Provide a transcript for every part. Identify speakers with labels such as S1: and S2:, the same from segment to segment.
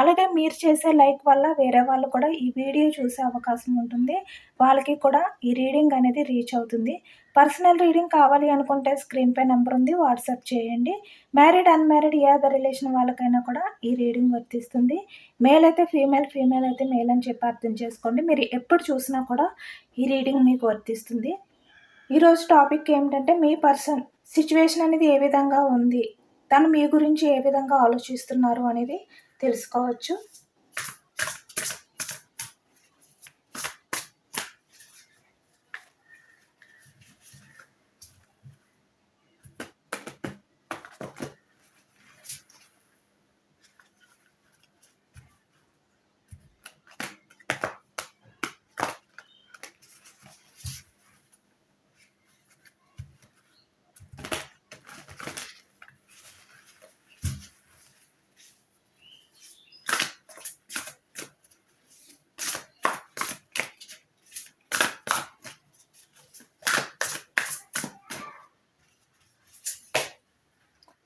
S1: అలాగే మీరు చేసే లైక్ వల్ల వేరే వాళ్ళు కూడా ఈ వీడియో చూసే అవకాశం ఉంటుంది. వాళ్ళకి కూడా ఈ రీడింగ్ అనేది రీచ్ అవుతుంది. పర్సనల్ రీడింగ్ కావాలి అనుకుంటే స్క్రీన్ పై నెంబర్ ఉంది. వాట్సాప్ చేయండి. మ్యారీడ్ అన్మ్యారీడ్ ఏ అదర్ రిలేషన్ వాళ్ళకైనా కూడా ఈ రీడింగ్ వర్తిస్తుంది. మేల్ అయితే ఫీమేల్ ఫీమేల్ అయితే మేల్ అని చెప్పి అర్థం చేసుకోండి. మీరు ఎప్పుడు చూసినా కూడా ఈ రీడింగ్ మీకు వర్తిస్తుంది. ఈరోజు టాపిక్ ఏమిటంటే మీ పర్సన్ సిచ్యువేషన్ అనేది ఏ విధంగా ఉంది? తను మీ గురించి ఏ విధంగా ఆలోచిస్తున్నారు అనేది తెలుసుకోవచ్చు.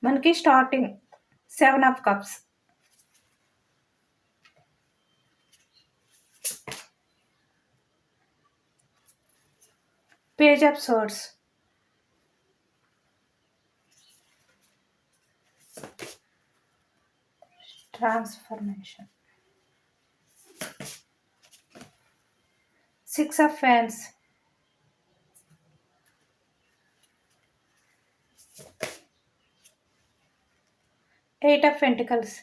S1: మనకి starting seven of cups page of swords transformation six of fans eight of pentacles.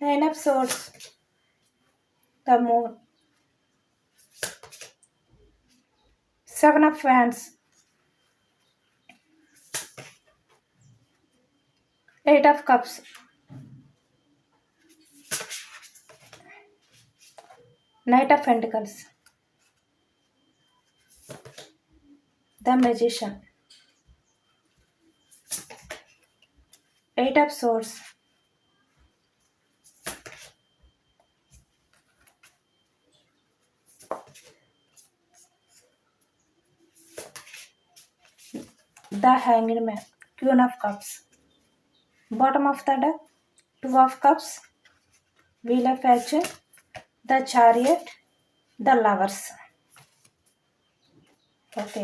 S1: Nine of swords. The moon. Seven of wands. Of cups knight of pentacles the magician eight of swords the hanged man queen of cups bottom of the deck two of cups wheel of fortune the chariot the lovers okay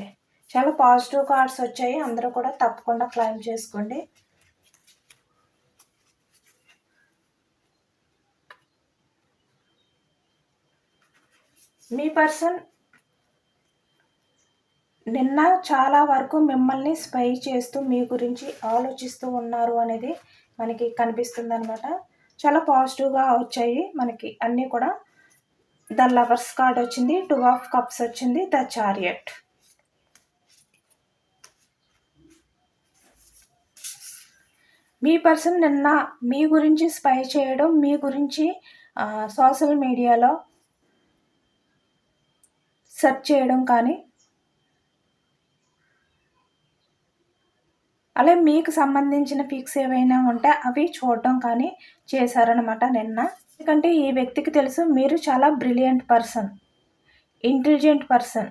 S1: చాలా positive cards వచ్చాయి అందరూ కూడా తప్పకుండా claim చేసుకోండి మీ person నిన్న చాలా వరకు మిమ్మల్ని స్పై చేస్తూ మీ గురించి ఆలోచిస్తూ ఉన్నారు అనేది మనకి కనిపిస్తుంది అనమాట చాలా పాజిటివ్గా వచ్చాయి మనకి అన్నీ కూడా. ద లవర్స్ కార్డ్ వచ్చింది టూ ఆఫ్ కప్స్ వచ్చింది ద చారియట్. మీ పర్సన్ నిన్న మీ గురించి స్పై చేయడం మీ గురించి సోషల్ మీడియాలో సెర్చ్ చేయడం కానీ అలాగే మీకు సంబంధించిన పిక్స్ ఏవైనా ఉంటే అవి చూడడం కానీ చేశారనమాట నిన్న. ఎందుకంటే ఈ వ్యక్తికి తెలుసు మీరు చాలా బ్రిలియంట్ పర్సన్ ఇంటెలిజెంట్ పర్సన్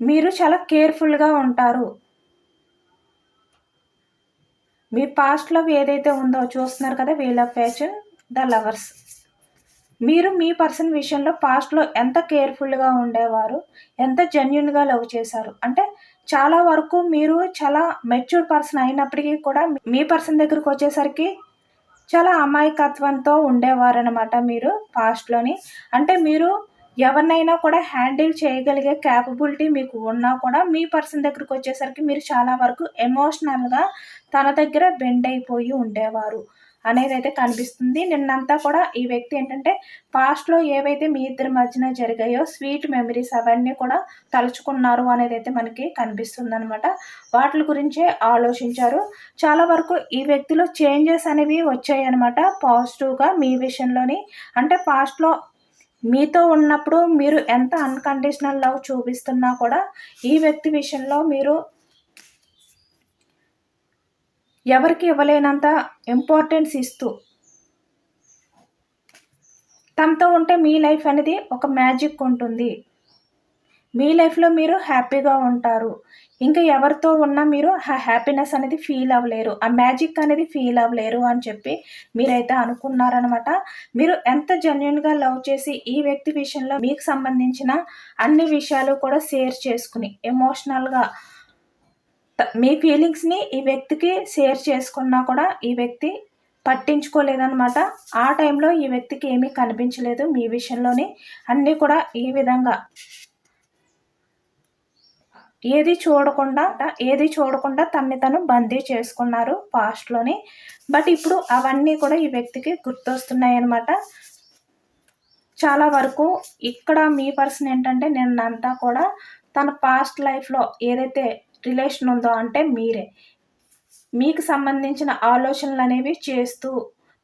S1: మీరు చాలా కేర్ఫుల్గా ఉంటారు. మీ పాస్ట్లో ఏదైతే ఉందో చూస్తున్నారు కదా wheel of fortune the lovers మీరు మీ పర్సన్ విషయంలో పాస్ట్లో ఎంత కేర్ఫుల్గా ఉండేవారు ఎంత జెన్యున్గా లవ్ చేశారు? అంటే చాలా వరకు మీరు చాలా మెచ్యూర్ పర్సన్ అయినప్పటికీ కూడా మీ పర్సన్ దగ్గరకు వచ్చేసరికి చాలా అమాయకత్వంతో ఉండేవారనమాట మీరు పాస్ట్లోని అంటే మీరు ఎవరినైనా కూడా హ్యాండిల్ చేయగలిగే క్యాపబిలిటీ మీకు ఉన్నా కూడా మీ పర్సన్ దగ్గరకు వచ్చేసరికి మీరు చాలా వరకు ఎమోషనల్గా తన దగ్గర బెండ్ అయిపోయి ఉండేవారు. అనేది అయితే కనిపిస్తుంది. నిన్నంతా కూడా ఈ వ్యక్తి ఏంటంటే పాస్ట్లో ఏవైతే మీ ఇద్దరి మధ్యన జరిగాయో స్వీట్ మెమరీస్ అవన్నీ కూడా తలుచుకున్నారు అనేది అయితే మనకి కనిపిస్తుంది అనమాట వాటి గురించే ఆలోచించారు. చాలా వరకు ఈ వ్యక్తిలో చేంజెస్ అనేవి వచ్చాయి అనమాట పాజిటివ్గా మీ విషయంలోని అంటే పాస్ట్లో మీతో ఉన్నప్పుడు మీరు ఎంత అన్కండిషనల్ లవ్ చూపిస్తున్నా కూడా ఈ వ్యక్తి విషయంలో మీరు ఎవరికి ఇవ్వలేనంత ఇంపార్టెన్స్ ఇస్తూ తనతో ఉంటే మీ లైఫ్ అనేది ఒక మ్యాజిక్ ఉంటుంది. మీ లైఫ్లో మీరు హ్యాపీగా ఉంటారు. ఇంకా ఎవరితో ఉన్నా మీరు ఆ హ్యాపీనెస్ అనేది ఫీల్ అవ్వలేరు. ఆ మ్యాజిక్ అనేది ఫీల్ అవ్వలేరు అని చెప్పి మీరైతే అనుకున్నారనమాట మీరు ఎంత జెన్యున్గా లవ్ చేసి ఈ వ్యక్తి విషయంలో మీకు సంబంధించిన అన్ని విషయాలు కూడా షేర్ చేసుకుని ఎమోషనల్గా మీ ఫీలింగ్స్ని ఈ వ్యక్తికి షేర్ చేసుకున్నా కూడా ఈ వ్యక్తి పట్టించుకోలేదన్నమాట. ఆ టైంలో ఈ వ్యక్తికి ఏమీ కనిపించలేదు మీ విషయంలోని. అన్నీ కూడా ఈ విధంగా. ఏది చూడకుండా ఏది చూడకుండా తన్ని తను బందీ చేసుకున్నారు పాస్ట్లోని. బట్ ఇప్పుడు అవన్నీ కూడా ఈ వ్యక్తికి గుర్తొస్తున్నాయి అనమాట చాలా వరకు ఇక్కడ మీ పర్సన్ ఏంటంటే నిన్నంతా కూడా తన పాస్ట్ లైఫ్లో ఏదైతే రిలేషన్ ఉందో అంటే మీరే. మీకు సంబంధించిన ఆలోచనలు అనేవి చేస్తూ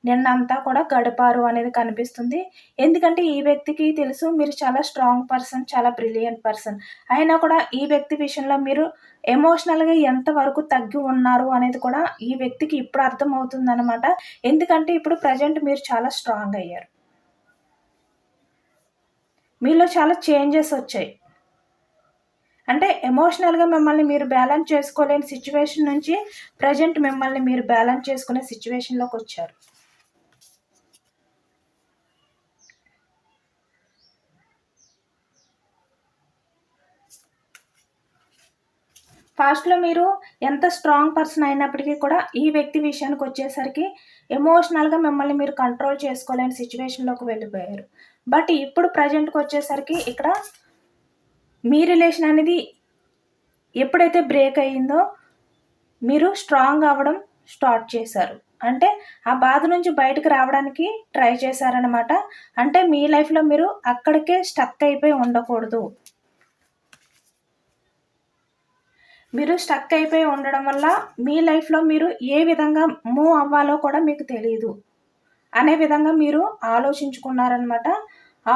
S1: నిన్నంతా కూడా గడిపారు అనేది కనిపిస్తుంది. ఎందుకంటే ఈ వ్యక్తికి తెలుసు మీరు చాలా స్ట్రాంగ్ పర్సన్ చాలా బ్రిలియంట్ పర్సన్. అయినా కూడా ఈ వ్యక్తి విషయంలో మీరు ఎమోషనల్గా ఎంతవరకు తగ్గి ఉన్నారు అనేది కూడా ఈ వ్యక్తికి ఇప్పుడు అర్థమవుతుంది అనమాట ఎందుకంటే ఇప్పుడు ప్రజెంట్ మీరు చాలా స్ట్రాంగ్ అయ్యారు. మీలో చాలా చేంజెస్ వచ్చాయి. అంటే ఎమోషనల్గా మిమ్మల్ని మీరు బ్యాలెన్స్ చేసుకోలేని సిచ్యువేషన్ నుంచి ప్రజెంట్ మిమ్మల్ని మీరు బ్యాలెన్స్ చేసుకునే సిచ్యువేషన్లోకి వచ్చారు. ఫాస్ట్లో మీరు ఎంత స్ట్రాంగ్ పర్సన్ అయినప్పటికీ కూడా ఈ వ్యక్తి విషయానికి వచ్చేసరికి ఎమోషనల్గా మిమ్మల్ని మీరు కంట్రోల్ చేసుకోలేని సిచ్యువేషన్లోకి వెళ్ళిపోయారు. బట్ ఇప్పుడు ప్రజెంట్కి వచ్చేసరికి ఇక్కడ మీ రిలేషన్ అనేది ఎప్పుడైతే బ్రేక్ అయ్యిందో మీరు స్ట్రాంగ్ అవ్వడం స్టార్ట్ చేశారు. అంటే ఆ బాధ నుంచి బయటకు రావడానికి ట్రై చేశారనమాట అంటే మీ లైఫ్లో మీరు అక్కడికే స్టక్ అయిపోయి ఉండకూడదు. మీరు స్టక్ అయిపోయి ఉండడం వల్ల మీ లైఫ్లో మీరు ఏ విధంగా మూవ్ అవ్వాలో కూడా మీకు తెలియదు అనే విధంగా మీరు ఆలోచించుకున్నారనమాట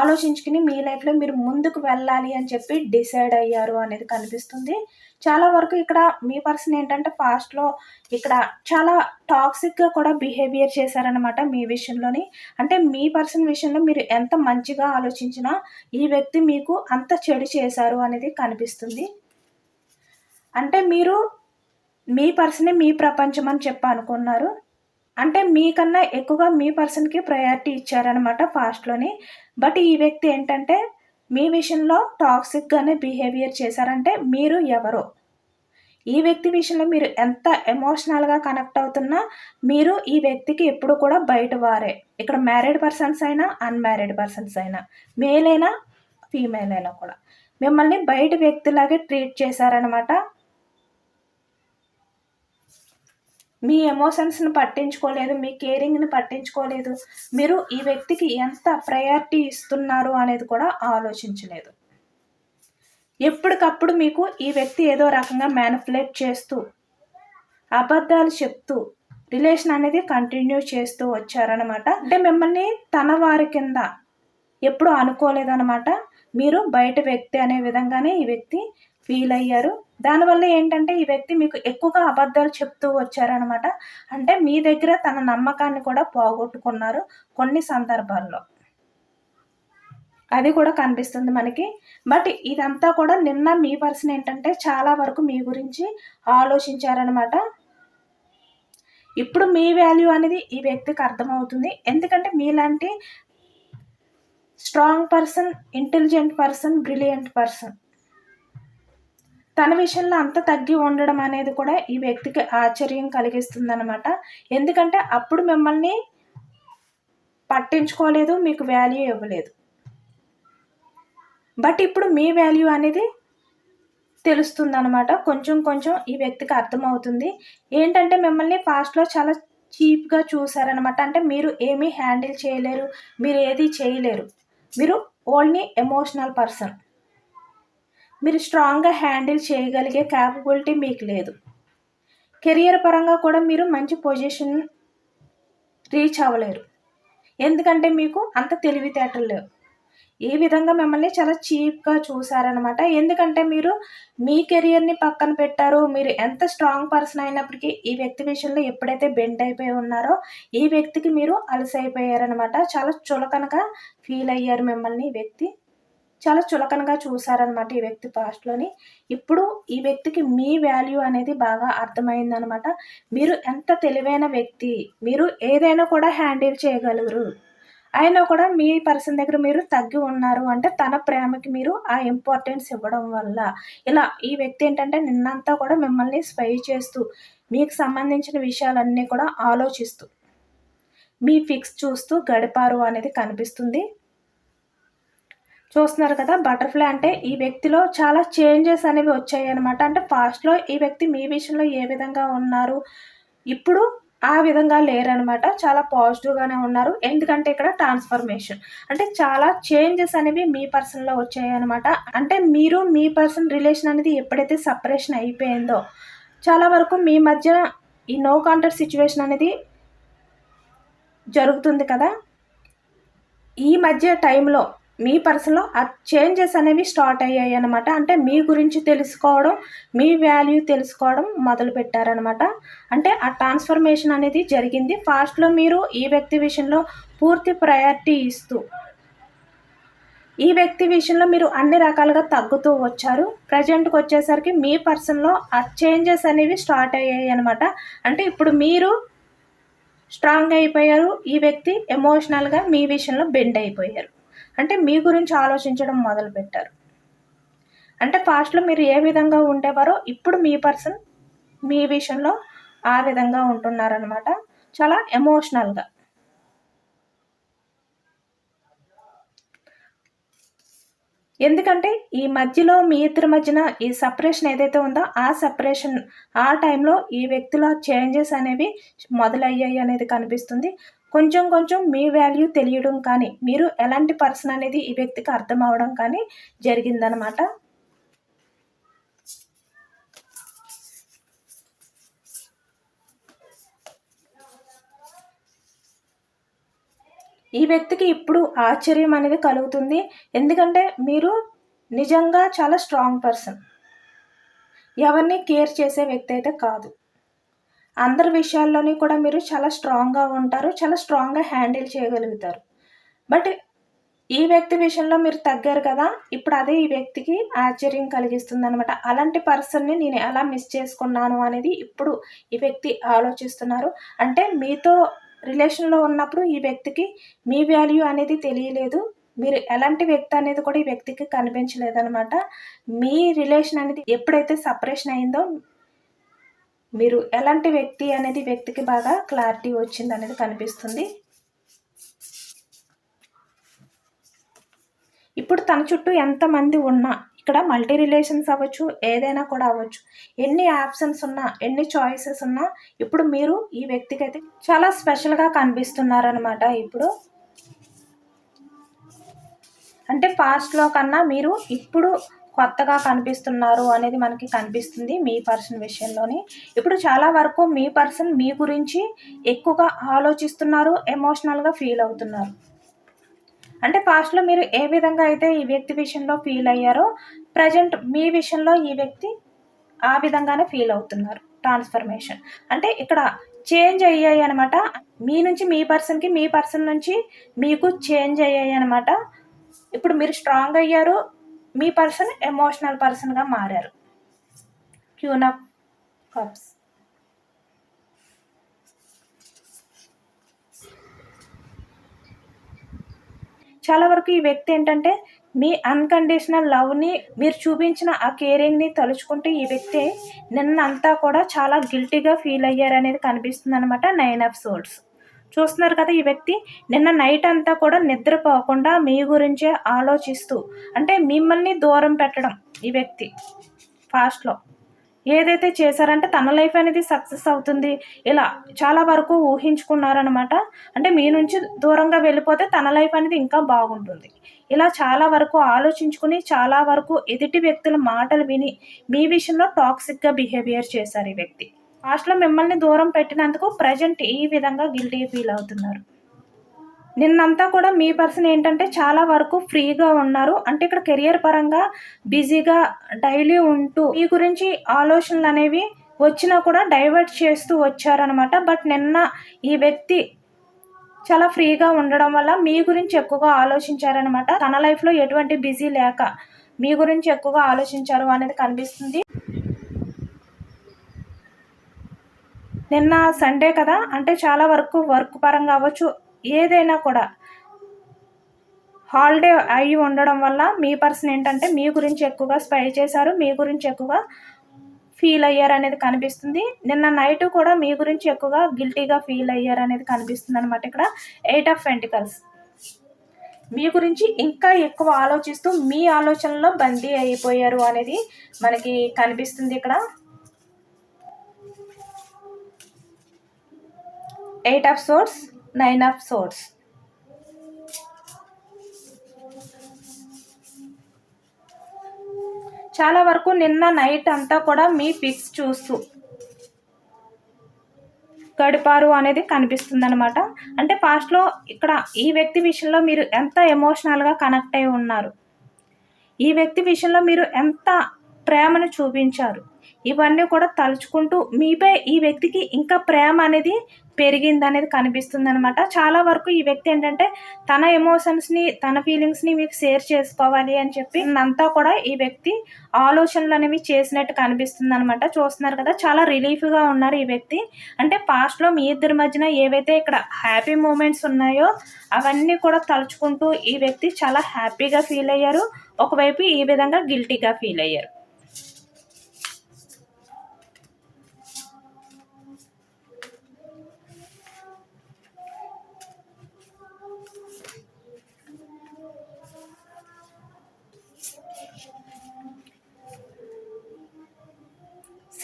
S1: ఆలోచించుకుని మీ లైఫ్లో మీరు ముందుకు వెళ్ళాలి అని చెప్పి డిసైడ్ అయ్యారు అనేది కనిపిస్తుంది. చాలా వరకు ఇక్కడ మీ పర్సన్ ఏంటంటే పాస్ట్లో ఇక్కడ చాలా టాక్సిక్గా కూడా బిహేవియర్ చేశారనమాట మీ విషయంలోని. అంటే మీ పర్సన్ విషయంలో మీరు ఎంత మంచిగా ఆలోచించినా ఈ వ్యక్తి మీకు అంత చెడు చేశారు అనేది కనిపిస్తుంది. అంటే మీరు మీ పర్సనే మీ ప్రపంచం అని చెప్పి అనుకున్నారు. అంటే మీకన్నా ఎక్కువగా మీ పర్సన్కి ప్రయారిటీ ఇచ్చారనమాట ఫాస్ట్లోని. బట్ ఈ వ్యక్తి ఏంటంటే మీ విషయంలో టాక్సిక్గానే బిహేవియర్ చేశారంటే మీరు ఎవరు. ఈ వ్యక్తి విషయంలో మీరు ఎంత ఎమోషనల్గా కనెక్ట్ అవుతున్నా మీరు ఈ వ్యక్తికి ఎప్పుడు కూడా బయట వారే. ఇక్కడ మ్యారీడ్ పర్సన్స్ అయినా అన్మ్యారీడ్ పర్సన్స్ అయినా మేల్ అయినా ఫీమేల్ అయినా కూడా. మిమ్మల్ని బయట వ్యక్తిలాగే ట్రీట్ చేశారనమాట మీ ఎమోషన్స్ని పట్టించుకోలేదు మీ కేరింగ్ని పట్టించుకోలేదు. మీరు ఈ వ్యక్తికి ఎంత ప్రయారిటీ ఇస్తున్నారు అనేది కూడా ఆలోచించలేదు. ఎప్పటికప్పుడు మీకు ఈ వ్యక్తి ఏదో రకంగా మ్యానిపులేట్ చేస్తూ అబద్ధాలు చెప్తూ రిలేషన్ అనేది కంటిన్యూ చేస్తూ వచ్చారనమాట అంటే మిమ్మల్ని తన వారి కింద ఎప్పుడు అనుకోలేదనమాట మీరు బయట వ్యక్తి అనే విధంగానే ఈ వ్యక్తి ఫీల్ అయ్యారు. దానివల్ల ఏంటంటే ఈ వ్యక్తి మీకు ఎక్కువగా అబద్ధాలు చెప్తూ వచ్చారనమాట అంటే మీ దగ్గర తన నమ్మకాన్ని కూడా పోగొట్టుకున్నారు కొన్ని సందర్భాల్లో. అది కూడా కనిపిస్తుంది మనకి. బట్ ఇదంతా కూడా నిన్న మీ పర్సన్ ఏంటంటే చాలా వరకు మీ గురించి ఆలోచించారనమాట ఇప్పుడు మీ వాల్యూ అనేది ఈ వ్యక్తికి అర్థమవుతుంది. ఎందుకంటే మీలాంటి strong person intelligent person brilliant person తన విషయంలో అంత తగ్గి ఉండడం అనేది కూడా ఈ వ్యక్తికి ఆశ్చర్యం కలిగిస్తుంది అనమాట ఎందుకంటే అప్పుడు మిమ్మల్ని పట్టించుకోలేదు మీకు వాల్యూ ఇవ్వలేదు. బట్ ఇప్పుడు మీ వాల్యూ అనేది తెలుస్తుంది అనమాట కొంచెం కొంచెం ఈ వ్యక్తికి అర్థమవుతుంది. ఏంటంటే మిమ్మల్ని ఫాస్ట్లో చాలా చీప్గా చూసారనమాట అంటే మీరు ఏమీ హ్యాండిల్ చేయలేరు మీరు ఏది చేయలేరు. మీరు ఓన్లీ ఎమోషనల్ పర్సన్ మీరు స్ట్రాంగ్గా హ్యాండిల్ చేయగలిగే క్యాపబిలిటీ మీకు లేదు. కెరియర్ పరంగా కూడా మీరు మంచి పొజిషన్ రీచ్ అవ్వలేరు. ఎందుకంటే మీకు అంత తెలివితేటలు లేవు. ఈ విధంగా మిమ్మల్ని చాలా చీప్గా చూసారనమాట ఎందుకంటే మీరు మీ కెరియర్ని పక్కన పెట్టారు. మీరు ఎంత స్ట్రాంగ్ పర్సన్ అయినప్పటికీ ఈ వ్యక్తి విషయంలో ఎప్పుడైతే బెండ్ అయిపోయి ఉన్నారో ఈ వ్యక్తికి మీరు అలసైపోయారనమాట చాలా చులకనగా ఫీల్ అయ్యారు మిమ్మల్ని ఈ వ్యక్తి. చాలా చులకనగా చూసారనమాట ఈ వ్యక్తి పాస్ట్లోని. ఇప్పుడు ఈ వ్యక్తికి మీ వాల్యూ అనేది బాగా అర్థమైందనమాట మీరు ఎంత తెలివైన వ్యక్తి మీరు ఏదైనా కూడా హ్యాండిల్ చేయగలరు. అయినా కూడా మీ పర్సన్ దగ్గర మీరు తగ్గి ఉన్నారు అంటే తన ప్రేమకి మీరు ఆ ఇంపార్టెన్స్ ఇవ్వడం వల్ల. ఇలా ఈ వ్యక్తి ఏంటంటే నిన్నంతా కూడా మిమ్మల్ని స్పై చేస్తూ మీకు సంబంధించిన విషయాలన్నీ కూడా ఆలోచిస్తూ మీ ఫిక్స్ చూస్తూ గడిపారు అనేది కనిపిస్తుంది. చూస్తున్నారు కదా బటర్ఫ్లై అంటే ఈ వ్యక్తిలో చాలా చేంజెస్ అనేవి వచ్చాయి అనమాట అంటే ఫాస్ట్లో ఈ వ్యక్తి మీ విషయంలో ఏ విధంగా ఉన్నారు? ఇప్పుడు ఆ విధంగా లేరనమాట చాలా పాజిటివ్గానే ఉన్నారు. ఎందుకంటే ఇక్కడ ట్రాన్స్ఫర్మేషన్. అంటే చాలా చేంజెస్ అనేవి మీ పర్సన్లో వచ్చాయి అనమాట అంటే మీరు మీ పర్సన్ రిలేషన్ అనేది ఎప్పుడైతే సపరేషన్ అయిపోయిందో చాలా వరకు మీ మధ్య ఈ నో కాంటాక్ట్ సిచ్యువేషన్ అనేది జరుగుతుంది కదా. ఈ మధ్య టైంలో మీ పర్సన్లో ఆ చేంజెస్ అనేవి స్టార్ట్ అయ్యాయి అనమాట అంటే మీ గురించి తెలుసుకోవడం మీ వాల్యూ తెలుసుకోవడం మొదలు పెట్టారనమాట అంటే ఆ ట్రాన్స్ఫర్మేషన్ అనేది జరిగింది. ఫాస్ట్లో మీరు ఈ వ్యక్తి విషయంలో పూర్తి ప్రయారిటీ ఇస్తూ ఈ వ్యక్తి విషయంలో మీరు అన్ని రకాలుగా తగ్గుతూ వచ్చారు. ప్రజెంట్కి వచ్చేసరికి మీ పర్సన్లో ఆ చేంజెస్ అనేవి స్టార్ట్ అయ్యాయి అనమాట అంటే ఇప్పుడు మీరు స్ట్రాంగ్ అయిపోయారు. ఈ వ్యక్తి ఎమోషనల్గా మీ విషయంలో బెండ్ అయిపోయారు. అంటే మీ గురించి ఆలోచించడం మొదలుపెట్టారు అంటే పాస్ట్లో మీరు ఏ విధంగా ఉండేవారో ఇప్పుడు మీ పర్సన్ మీ విషయంలో ఆ విధంగా ఉంటున్నారనమాట చాలా ఎమోషనల్గా ఎందుకంటే ఈ మధ్యలో మీ ఇద్దరి మధ్యన ఈ సపరేషన్ ఏదైతే ఉందో ఆ సపరేషన్ ఆ టైంలో ఈ వ్యక్తిలో చేంజెస్ అనేవి మొదలయ్యాయి అనేది కనిపిస్తుంది. కొంచెం కొంచెం మీ వాల్యూ తెలియడం కానీ మీరు ఎలాంటి పర్సన్ అనేది ఈ వ్యక్తికి అర్థం అవడం కానీ జరిగిందనమాట ఈ వ్యక్తికి ఇప్పుడు ఆశ్చర్యం అనేది కలుగుతుంది. ఎందుకంటే మీరు నిజంగా చాలా స్ట్రాంగ్ పర్సన్. ఎవరిని కేర్ చేసే వ్యక్తి అయితే కాదు. అందరి విషయాల్లోని కూడా మీరు చాలా స్ట్రాంగ్గా ఉంటారు చాలా స్ట్రాంగ్గా హ్యాండిల్ చేయగలుగుతారు. బట్ ఈ వ్యక్తి విషయంలో మీరు తగ్గారు కదా ఇప్పుడు అదే ఈ వ్యక్తికి ఆశ్చర్యం కలిగిస్తుంది అనమాట అలాంటి పర్సన్ని నేను ఎలా మిస్ చేసుకున్నాను అనేది ఇప్పుడు ఈ వ్యక్తి ఆలోచిస్తున్నారు. అంటే మీతో రిలేషన్లో ఉన్నప్పుడు ఈ వ్యక్తికి మీ వాల్యూ అనేది తెలియలేదు. మీరు ఎలాంటి వ్యక్తి అనేది కూడా ఈ వ్యక్తికి కనిపించలేదనమాట మీ రిలేషన్ అనేది ఎప్పుడైతే సపరేషన్ అయిందో మీరు ఎలాంటి వ్యక్తి అనేది వ్యక్తికి బాగా క్లారిటీ వచ్చింది అనేది కనిపిస్తుంది. ఇప్పుడు తన చుట్టూ ఎంతమంది ఉన్నా ఇక్కడ మల్టీ రిలేషన్స్ అవ్వచ్చు ఏదైనా కూడా అవ్వచ్చు ఎన్ని ఆప్షన్స్ ఉన్నా ఎన్ని చాయిసెస్ ఉన్నా ఇప్పుడు మీరు ఈ వ్యక్తికి అయితే చాలా స్పెషల్గా కనిపిస్తున్నారనమాట ఇప్పుడు. అంటే పాస్ట్లో కన్నా మీరు ఇప్పుడు కొత్తగా కనిపిస్తున్నారు అనేది మనకి కనిపిస్తుంది మీ పర్సన్ విషయంలోనే. ఇప్పుడు చాలా వరకు మీ పర్సన్ మీ గురించి ఎక్కువగా ఆలోచిస్తున్నారు ఎమోషనల్గా ఫీల్ అవుతున్నారు. అంటే పాస్ట్లో మీరు ఏ విధంగా అయితే ఈ వ్యక్తి విషయంలో ఫీల్ అయ్యారో ప్రజెంట్ మీ విషయంలో ఈ వ్యక్తి ఆ విధంగానే ఫీల్ అవుతున్నారు ట్రాన్స్ఫర్మేషన్. అంటే ఇక్కడ చేంజ్ అయ్యాయి అనమాట మీ నుంచి మీ పర్సన్కి మీ పర్సన్ నుంచి మీకు చేంజ్ అయ్యాయి అనమాట ఇప్పుడు మీరు స్ట్రాంగ్ అయ్యారు మీ పర్సన్ ఎమోషనల్ పర్సన్గా మారారు. క్యూన్ ఆఫ్ కప్స్ చాలా వరకు ఈ వ్యక్తి ఏంటంటే మీ అన్కండిషనల్ లవ్ని మీరు చూపించిన ఆ కేరింగ్ని తలుచుకుంటే ఈ వ్యక్తి నిన్నంతా కూడా చాలా గిల్టీగా ఫీల్ అయ్యారనేది కనిపిస్తుంది అనమాట నైన్ ఆఫ్ సోల్స్ చూస్తున్నారు కదా ఈ వ్యక్తి. నిన్న నైట్ అంతా కూడా నిద్రపోకుండా మీ గురించే ఆలోచిస్తూ అంటే మిమ్మల్ని దూరం పెట్టడం ఈ వ్యక్తి ఫాస్ట్లో. ఏదైతే చేశారంటే తన లైఫ్ అనేది సక్సెస్ అవుతుంది. ఇలా చాలా వరకు ఊహించుకున్నారనమాట అంటే మీ నుంచి దూరంగా వెళ్ళిపోతే తన లైఫ్ అనేది ఇంకా బాగుంటుంది. ఇలా చాలా వరకు ఆలోచించుకుని చాలా వరకు ఎదుటి వ్యక్తుల మాటలు విని మీ విషయంలో టాక్సిక్గా బిహేవియర్ చేశారు ఈ వ్యక్తి. పాస్ట్లో మిమ్మల్ని దూరం పెట్టినందుకు ప్రజెంట్ ఈ విధంగా గిల్టీ ఫీల్ అవుతున్నారు. నిన్నంతా కూడా మీ పర్సన్ ఏంటంటే చాలా వరకు ఫ్రీగా ఉన్నారు. అంటే ఇక్కడ కెరియర్ పరంగా బిజీగా డైలీ ఉంటూ మీ గురించి ఆలోచనలు అనేవి వచ్చినా కూడా డైవర్ట్ చేస్తూ వచ్చారనమాట బట్ నిన్న ఈ వ్యక్తి చాలా ఫ్రీగా ఉండడం వల్ల మీ గురించి ఎక్కువగా ఆలోచించారనమాట తన లైఫ్లో ఎటువంటి బిజీ లేక మీ గురించి ఎక్కువగా ఆలోచించారు అనేది కనిపిస్తుంది. నిన్న సండే కదా? అంటే చాలా వరకు వర్క్ పరంగా అవ్వచ్చు. ఏదైనా కూడా హాలిడే అయి ఉండడం వల్ల మీ పర్సన్ ఏంటంటే మీ గురించి ఎక్కువగా స్పై చేశారు. మీ గురించి ఎక్కువగా ఫీల్ అయ్యారు అనేది కనిపిస్తుంది. నిన్న నైట్ కూడా మీ గురించి ఎక్కువగా గిల్టీగా ఫీల్ అయ్యారు అనేది కనిపిస్తుంది అనమాట ఇక్కడ. ఎయిట్ ఆఫ్ పెంటికల్స్ మీ గురించి ఇంకా ఎక్కువ ఆలోచిస్తూ మీ ఆలోచనలో బందీ అయిపోయారు అనేది మనకి కనిపిస్తుంది ఇక్కడ. Eight of swords nine of swords. చాలా వరకు నిన్న నైట్ అంతా కూడా మీ పిక్స్ చూస్తూ గడిపారు అనేది కనిపిస్తుంది అనమాట అంటే పాస్ట్లో ఇక్కడ ఈ వ్యక్తి విషయంలో మీరు ఎంత ఎమోషనల్గా కనెక్ట్ అయి ఉన్నారు? ఈ వ్యక్తి విషయంలో మీరు ఎంత ప్రేమను చూపించారు? ఇవన్నీ కూడా తలుచుకుంటూ మీపై ఈ వ్యక్తికి ఇంకా ప్రేమ అనేది పెరిగింది అనేది కనిపిస్తుంది అనమాట చాలా వరకు ఈ వ్యక్తి ఏంటంటే తన ఎమోషన్స్ని తన ఫీలింగ్స్ని మీకు షేర్ చేసుకోవాలి అని చెప్పి అంతా కూడా ఈ వ్యక్తి ఆలోచనలు అనేవి చేసినట్టు కనిపిస్తుంది అనమాట చూస్తున్నారు కదా చాలా రిలీఫ్గా ఉన్నారు ఈ వ్యక్తి. అంటే పాస్ట్లో మీ ఇద్దరి మధ్యన ఏవైతే ఇక్కడ హ్యాపీ మూమెంట్స్ ఉన్నాయో అవన్నీ కూడా తలుచుకుంటూ ఈ వ్యక్తి చాలా హ్యాపీగా ఫీల్ అయ్యారు. ఒకవైపు ఈ విధంగా గిల్టీగా ఫీల్ అయ్యారు.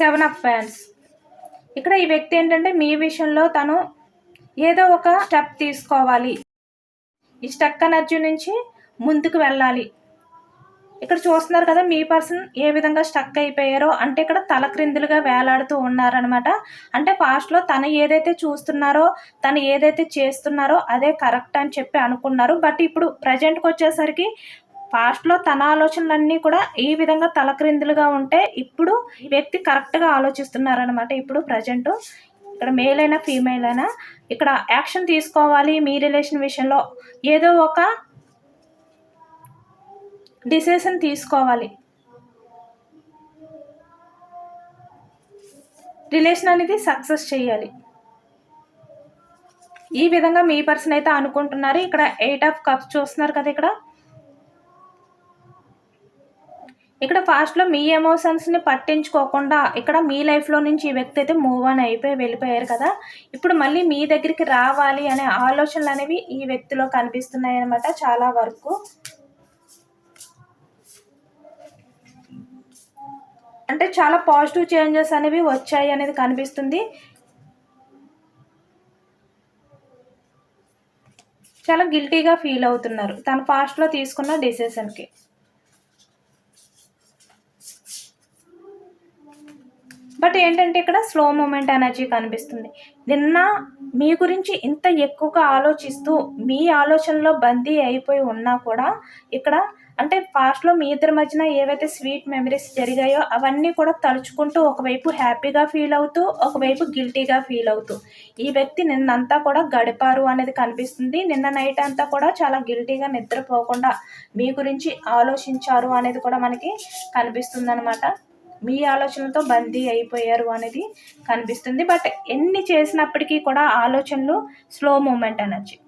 S1: సెవెన్ ఆఫ్ ఫ్యాన్స్. ఇక్కడ ఈ వ్యక్తి ఏంటంటే మీ విషయంలో తను ఏదో ఒక స్టెప్ తీసుకోవాలి. ఈ స్టక్ ఎనర్జీ నుంచి ముందుకు వెళ్ళాలి. ఇక్కడ చూస్తున్నారు కదా మీ పర్సన్ ఏ విధంగా స్టక్ అయిపోయారో అంటే ఇక్కడ తల క్రిందులుగా వేలాడుతూ ఉన్నారనమాట అంటే పాస్ట్లో తను ఏదైతే చూస్తున్నారో తను ఏదైతే చేస్తున్నారో అదే కరెక్ట్ అని చెప్పి అనుకున్నారు. బట్ ఇప్పుడు ప్రజెంట్కి వచ్చేసరికి పాస్ట్లో తన ఆలోచనలన్నీ కూడా ఈ విధంగా తలక్రిందులుగా ఉంటే ఇప్పుడు ఈ వ్యక్తి కరెక్ట్గా ఆలోచిస్తున్నారనమాట ఇప్పుడు ప్రజెంట్ ఇక్కడ మేల్ అయినా ఫీమేల్ అయినా ఇక్కడ యాక్షన్ తీసుకోవాలి మీ రిలేషన్ విషయంలో. ఏదో ఒక డిసిషన్ తీసుకోవాలి. రిలేషన్ అనేది సక్సెస్ చేయాలి. ఈ విధంగా మీ పర్సన్ అయితే అనుకుంటున్నారు. ఇక్కడ ఎయిట్ ఆఫ్ కప్స్ చూస్తున్నారు కదా ఇక్కడ. ఇక్కడ ఫాస్ట్లో మీ ఎమోషన్స్ని పట్టించుకోకుండా ఇక్కడ మీ లైఫ్లో నుంచి ఈ వ్యక్తి అయితే మూవ్ ఆన్ అయిపోయి వెళ్ళిపోయారు కదా. ఇప్పుడు మళ్ళీ మీ దగ్గరికి రావాలి అనే ఆలోచనలు అనేవి ఈ వ్యక్తిలో కనిపిస్తున్నాయి అనమాట చాలా వరకు. అంటే చాలా పాజిటివ్ చేంజెస్ అనేవి వచ్చాయి అనేది కనిపిస్తుంది. చాలా గిల్టీగా ఫీల్ అవుతున్నారు. తను ఫాస్ట్లో తీసుకున్న డిసిషన్కి బట్ ఏంటంటే ఇక్కడ స్లో మూమెంట్ ఎనర్జీ కనిపిస్తుంది. నిన్న మీ గురించి ఇంత ఎక్కువగా ఆలోచిస్తూ మీ ఆలోచనలో బందీ అయిపోయి ఉన్నా కూడా ఇక్కడ అంటే పాస్ట్లో మీ ఇద్దరి మధ్యన ఏవైతే స్వీట్ మెమరీస్ జరిగాయో అవన్నీ కూడా తలుచుకుంటూ ఒకవైపు హ్యాపీగా ఫీల్ అవుతూ ఒకవైపు గిల్టీగా ఫీల్ అవుతూ ఈ వ్యక్తి నిన్నంతా కూడా గడిపారు అనేది కనిపిస్తుంది. నిన్న నైట్ అంతా కూడా చాలా గిల్టీగా నిద్రపోకుండా మీ గురించి ఆలోచించారు అనేది కూడా మనకి కనిపిస్తుంది అనమాట మీ ఆలోచనలతో బందీ అయిపోయారు అనేది కనిపిస్తుంది. బట్ ఎన్ని చేసినప్పటికీ కూడా ఆలోచనలు స్లో మూమెంట్ అనొచ్చు.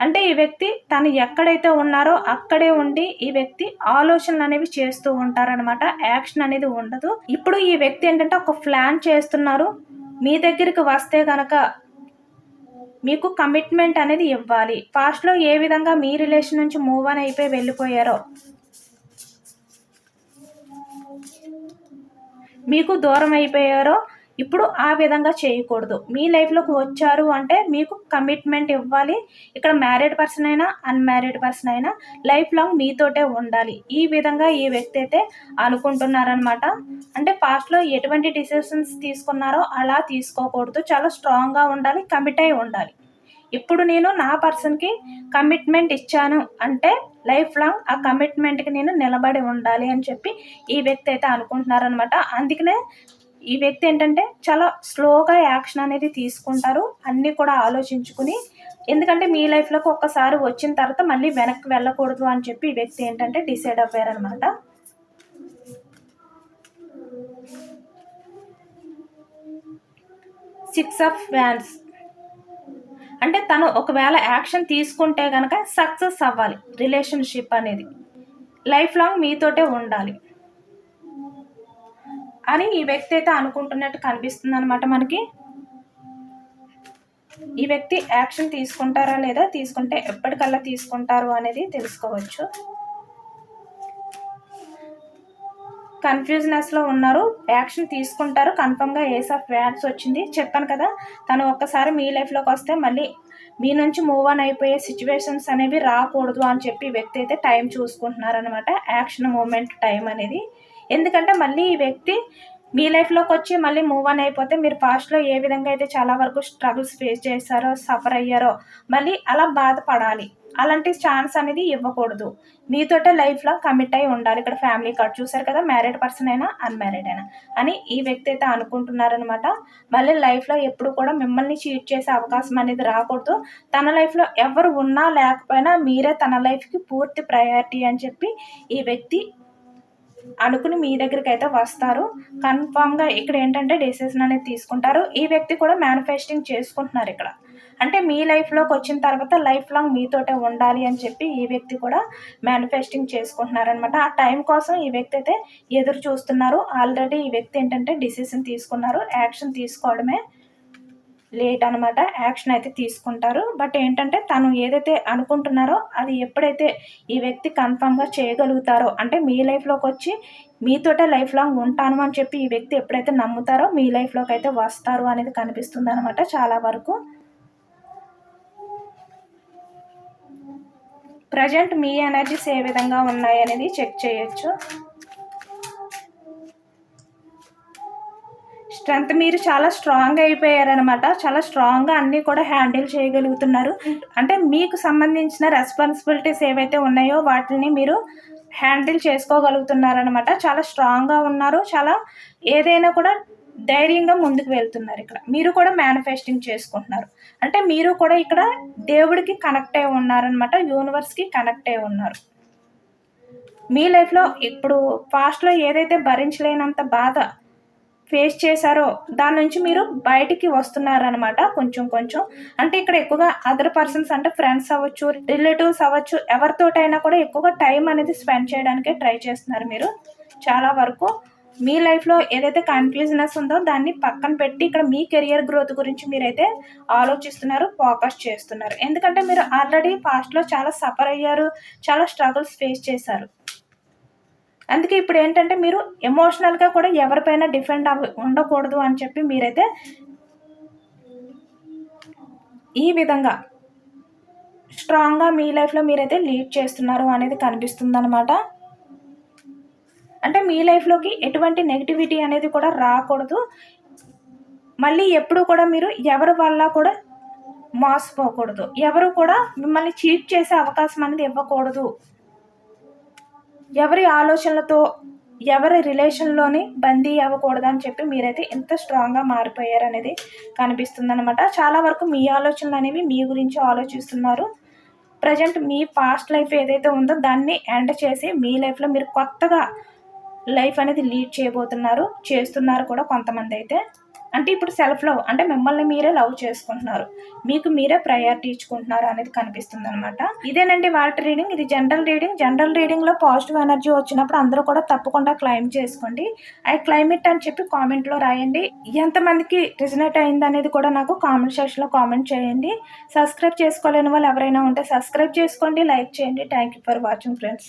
S1: అంటే ఈ వ్యక్తి తను ఎక్కడైతే ఉన్నారో అక్కడే ఉండి ఈ వ్యక్తి ఆలోచనలు అనేవి చేస్తూ ఉంటారనమాట యాక్షన్ అనేది ఉండదు. ఇప్పుడు ఈ వ్యక్తి ఏంటంటే ఒక ప్లాన్ చేస్తున్నారు. మీ దగ్గరికి వస్తే కనుక మీకు కమిట్మెంట్ అనేది ఇవ్వాలి. పాస్ట్లో ఏ విధంగా మీ రిలేషన్ నుంచి మూవ్ అని అయిపోయి వెళ్ళిపోయారో మీకు దూరం అయిపోయారో ఇప్పుడు ఆ విధంగా చేయకూడదు. మీ లైఫ్లోకి వచ్చారు అంటే మీకు కమిట్మెంట్ ఇవ్వాలి. ఇక్కడ మ్యారీడ్ పర్సన్ అయినా అన్మ్యారీడ్ పర్సన్ అయినా లైఫ్ లాంగ్ మీతోటే ఉండాలి. ఈ విధంగా ఈ వ్యక్తి అయితే అనుకుంటున్నారనమాట అంటే పాస్ట్లో ఎటువంటి డిసిషన్స్ తీసుకున్నారో అలా తీసుకోకూడదు. చాలా స్ట్రాంగ్గా ఉండాలి కమిట్ అయి ఉండాలి. ఇప్పుడు నేను నా పర్సన్కి కమిట్మెంట్ ఇచ్చాను అంటే లైఫ్ లాంగ్ ఆ కమిట్మెంట్కి నేను నిలబడి ఉండాలి అని చెప్పి ఈ వ్యక్తి అయితే అనుకుంటున్నారనమాట అందుకనే ఈ వ్యక్తి ఏంటంటే చాలా స్లోగా యాక్షన్ అనేది తీసుకుంటారు. అన్నీ కూడా ఆలోచించుకుని ఎందుకంటే మీ లైఫ్లోకి ఒక్కసారి వచ్చిన తర్వాత మళ్ళీ వెనక్కి వెళ్ళకూడదు అని చెప్పి ఈ వ్యక్తి ఏంటంటే డిసైడ్ అయ్యారనమాట సిక్స్ ఆఫ్ వ్యాన్స్. అంటే తను ఒకవేళ యాక్షన్ తీసుకుంటే కనుక సక్సెస్ అవ్వాలి రిలేషన్షిప్ అనేది. లైఫ్ లాంగ్ మీతోటే ఉండాలి. అని ఈ వ్యక్తి అయితే అనుకుంటున్నట్టు కనిపిస్తుంది అనమాట మనకి. ఈ వ్యక్తి యాక్షన్ తీసుకుంటారా లేదా తీసుకుంటే ఎప్పటికల్లా తీసుకుంటారు అనేది తెలుసుకోవచ్చు. కన్ఫ్యూజనెస్లో ఉన్నారు యాక్షన్ తీసుకుంటారు. కన్ఫర్మ్గా ఏస్ ఆఫ్ వ్యాడ్స్ వచ్చింది. చెప్పాను కదా తను ఒక్కసారి మీ లైఫ్లోకి వస్తే మళ్ళీ మీ నుంచి మూవ్ ఆన్ అయిపోయే సిచ్యువేషన్స్ అనేవి రాకూడదు అని చెప్పి వ్యక్తి అయితే టైం చూసుకుంటున్నారనమాట యాక్షన్ మూమెంట్ టైం అనేది. ఎందుకంటే మళ్ళీ ఈ వ్యక్తి మీ లైఫ్లోకి వచ్చి మళ్ళీ మూవ్ ఆన్ అయిపోతే మీరు పాస్ట్లో ఏ విధంగా అయితే చాలా వరకు స్ట్రగుల్స్ ఫేస్ చేశారో సఫర్ అయ్యారో మళ్ళీ అలా బాధపడాలి. అలాంటి ఛాన్స్ అనేది ఇవ్వకూడదు. మీతోటే లైఫ్లో కమిట్ అయి ఉండాలి. ఇక్కడ ఫ్యామిలీ కార్డ్ చూసారు కదా మ్యారీడ్ పర్సన్ అయినా అన్మ్యారీడ్ అయినా. అని ఈ వ్యక్తి అయితే అనుకుంటున్నారనమాట మళ్ళీ లైఫ్లో ఎప్పుడు కూడా మిమ్మల్ని చీట్ చేసే అవకాశం అనేది రాకూడదు. తన లైఫ్లో ఎవరు ఉన్నా లేకపోయినా మీరే తన లైఫ్కి పూర్తి ప్రయారిటీ అని చెప్పి ఈ వ్యక్తి అనుకుని మీ దగ్గరికి అయితే వస్తారు. కన్ఫామ్గా ఇక్కడ ఏంటంటే డెసిషన్ అనేది తీసుకుంటారు. ఈ వ్యక్తి కూడా మేనిఫెస్టింగ్ చేసుకుంటున్నారు ఇక్కడ. అంటే మీ లైఫ్లోకి వచ్చిన తర్వాత లైఫ్ లాంగ్ మీతోటే ఉండాలి అని చెప్పి ఈ వ్యక్తి కూడా మేనిఫెస్టింగ్ చేసుకుంటున్నారనమాట ఆ టైం కోసం ఈ వ్యక్తి అయితే ఎదురు చూస్తున్నారు. ఆల్రెడీ ఈ వ్యక్తి ఏంటంటే డిసిషన్ తీసుకున్నారు. యాక్షన్ తీసుకోవడమే లేట్ అనమాట యాక్షన్ అయితే తీసుకుంటారు. బట్ ఏంటంటే తను ఏదైతే అనుకుంటున్నారో అది ఎప్పుడైతే ఈ వ్యక్తి కన్ఫామ్గా చేయగలుగుతారో అంటే మీ లైఫ్లోకి వచ్చి మీతోటే లైఫ్ లాంగ్ ఉంటాను అని చెప్పి ఈ వ్యక్తి ఎప్పుడైతే నమ్ముతారో మీ లైఫ్లోకి అయితే వస్తారు అనేది కనిపిస్తుంది అనమాట చాలా వరకు. ప్రజెంట్ మీ ఎనర్జీస్ ఏ విధంగా ఉన్నాయి అనేది చెక్ చేయొచ్చు. స్ట్రెంత్ మీరు చాలా స్ట్రాంగ్ అయిపోయారనమాట చాలా స్ట్రాంగ్గా అన్నీ కూడా హ్యాండిల్ చేయగలుగుతున్నారు. అంటే మీకు సంబంధించిన రెస్పాన్సిబిలిటీస్ ఏవైతే ఉన్నాయో వాటిని మీరు హ్యాండిల్ చేసుకోగలుగుతున్నారనమాట చాలా స్ట్రాంగ్గా ఉన్నారు. చాలా ఏదైనా కూడా ధైర్యంగా ముందుకు వెళ్తున్నారు ఇక్కడ. మీరు కూడా మేనిఫెస్టింగ్ చేసుకుంటున్నారు. అంటే మీరు కూడా ఇక్కడ దేవుడికి కనెక్ట్ అయి ఉన్నారనమాట యూనివర్స్కి కనెక్ట్ అయి ఉన్నారు. మీ లైఫ్లో ఇప్పుడు పాస్ట్లో ఏదైతే భరించలేనంత బాధ ఫేస్ చేశారో దాని నుంచి మీరు బయటికి వస్తున్నారనమాట కొంచెం కొంచెం. అంటే ఇక్కడ ఎక్కువగా అదర్ పర్సన్స్ అంటే ఫ్రెండ్స్ అవ్వచ్చు రిలేటివ్స్ అవ్వచ్చు ఎవరితోటైనా కూడా ఎక్కువగా టైం అనేది స్పెండ్ చేయడానికే ట్రై చేస్తున్నారు మీరు. చాలా వరకు మీ లైఫ్లో ఏదైతే కన్ఫ్యూజనెస్ ఉందో దాన్ని పక్కన పెట్టి ఇక్కడ మీ కెరియర్ గ్రోత్ గురించి మీరైతే ఆలోచిస్తున్నారు ఫోకస్ చేస్తున్నారు. ఎందుకంటే మీరు ఆల్రెడీ పాస్ట్లో చాలా సఫర్ అయ్యారు చాలా స్ట్రగుల్స్ ఫేస్ చేశారు. అందుకే ఇప్పుడు ఏంటంటే మీరు ఎమోషనల్గా కూడా ఎవరిపైన డిఫెండ్ అవ ఉండకూడదు అని చెప్పి మీరైతే ఈ విధంగా స్ట్రాంగ్గా మీ లైఫ్లో మీరైతే లీడ్ చేస్తున్నారు అనేది కనిపిస్తుంది అనమాట అంటే మీ లైఫ్లోకి ఎటువంటి నెగిటివిటీ అనేది కూడా రాకూడదు. మళ్ళీ ఎప్పుడు కూడా మీరు ఎవరి వల్ల కూడా మోసపోకూడదు. ఎవరు కూడా మిమ్మల్ని చీట్ చేసే అవకాశం అనేది ఇవ్వకూడదు. ఎవరి ఆలోచనలతో ఎవరి రిలేషన్లోని బందీ అవ్వకూడదు అని చెప్పి మీరైతే ఎంత స్ట్రాంగ్గా మారిపోయారు అనేది కనిపిస్తుంది అనమాట చాలా వరకు మీ ఆలోచనలు అనేవి మీ గురించి ఆలోచిస్తున్నారు. ప్రజెంట్ మీ పాస్ట్ లైఫ్ ఏదైతే ఉందో దాన్ని ఎండ్ చేసి మీ లైఫ్లో మీరు కొత్తగా లైఫ్ అనేది లీడ్ చేయబోతున్నారు చేస్తున్నారు కూడా కొంతమంది అయితే. అంటే ఇప్పుడు సెల్ఫ్ లవ్ అంటే మిమ్మల్ని మీరే లవ్ చేసుకుంటున్నారు. మీకు మీరే ప్రయారిటీ ఇచ్చుకుంటున్నారు అనేది కనిపిస్తుంది అనమాట ఇదేనండి వాటర్ రీడింగ్. ఇది జనరల్ రీడింగ్ జనరల్ రీడింగ్లో పాజిటివ్ ఎనర్జీ వచ్చినప్పుడు అందరూ కూడా తప్పకుండా క్లైమ్ చేసుకోండి. ఐ క్లైమేట్ అని చెప్పి కామెంట్లో రాయండి. ఎంతమందికి రిజనేట్ అయింది అనేది కూడా నాకు కామెంట్ సెక్షన్లో కామెంట్ చేయండి. సబ్స్క్రైబ్ చేసుకోలేని వాళ్ళు ఎవరైనా ఉంటే సబ్స్క్రైబ్ చేసుకోండి. లైక్ చేయండి. Thank you for watching friends